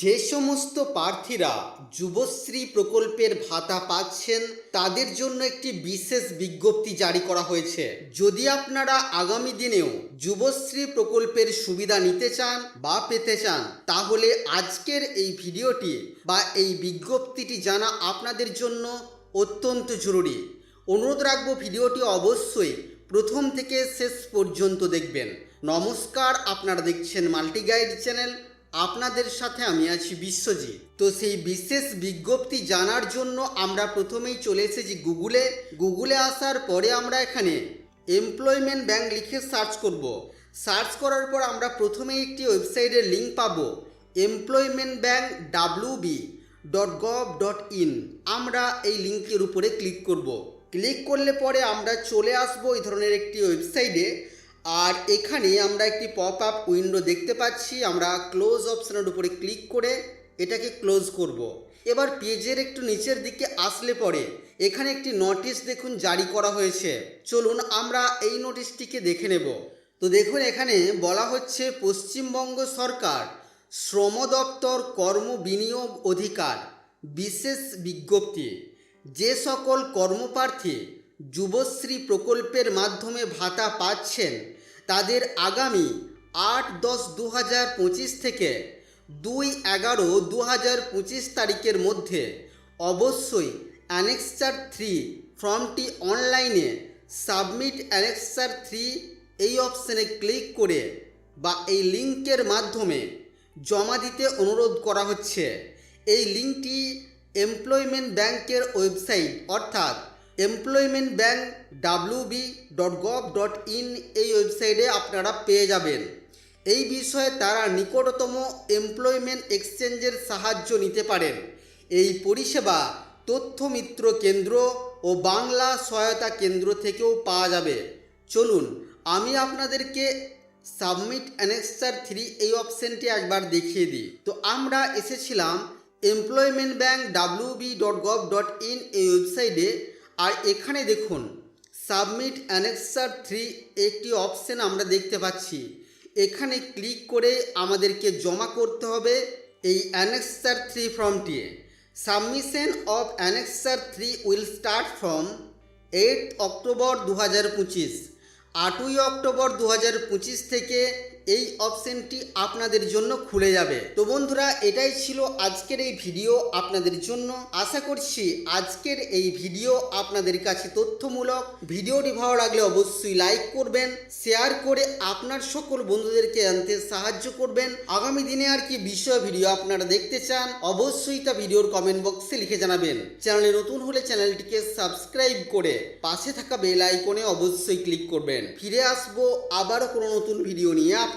যে সমস্ত প্রার্থীরা যুবশ্রী প্রকল্পের ভাতা পাচ্ছেন, তাদের জন্য একটি বিশেষ বিজ্ঞপ্তি জারি করা হয়েছে। যদি আপনারা আগামী দিনেও যুবশ্রী প্রকল্পের সুবিধা নিতে চান বা পেতে চান, তাহলে আজকের এই ভিডিওটি বা এই বিজ্ঞপ্তিটি জানা আপনাদের জন্য অত্যন্ত জরুরি। অনুরোধ রাখব ভিডিওটি অবশ্যই প্রথম থেকে শেষ পর্যন্ত দেখবেন। নমস্কার, আপনারা দেখছেন মাল্টি গাইড চ্যানেল। আপনাদের সাথে আমি আছি বিশ্বজিৎ। তো সেই বিশেষ বিজ্ঞপ্তি জানার জন্য আমরা প্রথমেই চলে এসেছি গুগলে। গুগলে আসার পরে আমরা এখানে এমপ্লয়মেন্ট ব্যাংক লিখে সার্চ করব। সার্চ করার পর আমরা প্রথমেই একটি ওয়েবসাইটের লিঙ্ক পাবো। Employment bank W B dot gov dot in আমরা এই লিঙ্কের উপরে ক্লিক করব। ক্লিক করলে পরে আমরা চলে আসব এই ধরনের একটি ওয়েবসাইটে আর এখানে আমরা একটি পপ আপ উইন্ডো দেখতে পাচ্ছি। আমরা ক্লোজ অপশানের উপরে ক্লিক করে এটাকে ক্লোজ করব। এবার পেজের একটু নিচের দিকে আসলে পরে এখানে একটি নোটিশ দেখুন জারি করা হয়েছে। চলুন আমরা এই নোটিশটিকে দেখে নেব। তো দেখুন এখানে বলা হচ্ছে, পশ্চিমবঙ্গ সরকার শ্রম দপ্তর কর্ম বিনিয়োগ অধিকার বিশেষ বিজ্ঞপ্তি। যে সকল কর্মপ্রার্থী যুবশ্রী প্রকল্পের মাধ্যমে ভাতা পাচ্ছেন তাদের আগামী আট দশ দু হাজার পঁচিশ থেকে দুই এগারো দু হাজার পঁচিশ তারিখের মধ্যে অবশ্যই অ্যানেক্সার থ্রি ফর্মটি অনলাইনে সাবমিট অ্যানেক্সার থ্রি এই অপশানে ক্লিক করে বা এই লিঙ্কের মাধ্যমে জমা দিতে অনুরোধ করা হচ্ছে। এই লিঙ্কটি এমপ্লয়মেন্ট ব্যাংকের ওয়েবসাইট অর্থাৎ employment bank W B dot gov dot in এই ওয়েবসাইটে আপনারা পেয়ে যাবেন। এই বিষয়ে তারা নিকটতম এমপ্লয়মেন্ট এক্সচেঞ্জের সাহায্য নিতে পারেন। এই পরিষেবা তথ্য মিত্র কেন্দ্র ও বাংলা সহায়তা কেন্দ্র থেকেও পাওয়া যাবে। চলুন, আমি আপনাদেরকে সাবমিট অ্যানেক্সার থ্রি এই অপশানটি একবার দেখিয়ে দিই। তো আমরা এসেছিলাম employment bank W B dot gov dot in এই ওয়েবসাইটে আর এখানে দেখুন সাবমিট অ্যানেক্সার থ্রি একটি অপশান আমরা দেখতে পাচ্ছি। এখানে ক্লিক করে আমাদেরকে জমা করতে হবে এই অ্যানেক্সার থ্রি ফর্মটি submission of annexure three will start from eight October দু হাজার পঁচিশ আটই অক্টোবর দু হাজার পঁচিশ থেকে এই অপশনটি আপনাদের জন্য খুলে যাবে। তো বন্ধুরা, এটাই ছিল আজকের এই ভিডিও আপনাদের জন্য। আশা করছি আজকের এই ভিডিও আপনাদের কাছে তথ্যমূলক। ভিডিওটি ভালো লাগলে অবশ্যই লাইক করবেন শেয়ার করে আপনার সকল বন্ধুদেরকে জানতে সাহায্য করবেন। আগামী দিনে আর কি বিষয় ভিডিও আপনারা দেখতে চান, অবশ্যই তা ভিডিওর কমেন্ট বক্সে লিখে জানাবেন। চ্যানেলে নতুন হলে চ্যানেলটিকে সাবস্ক্রাইব করে পাশে থাকা বেল আইকনে অবশ্যই ক্লিক করবেন। ফিরে আসব আবারও কোনো নতুন ভিডিও নিয়ে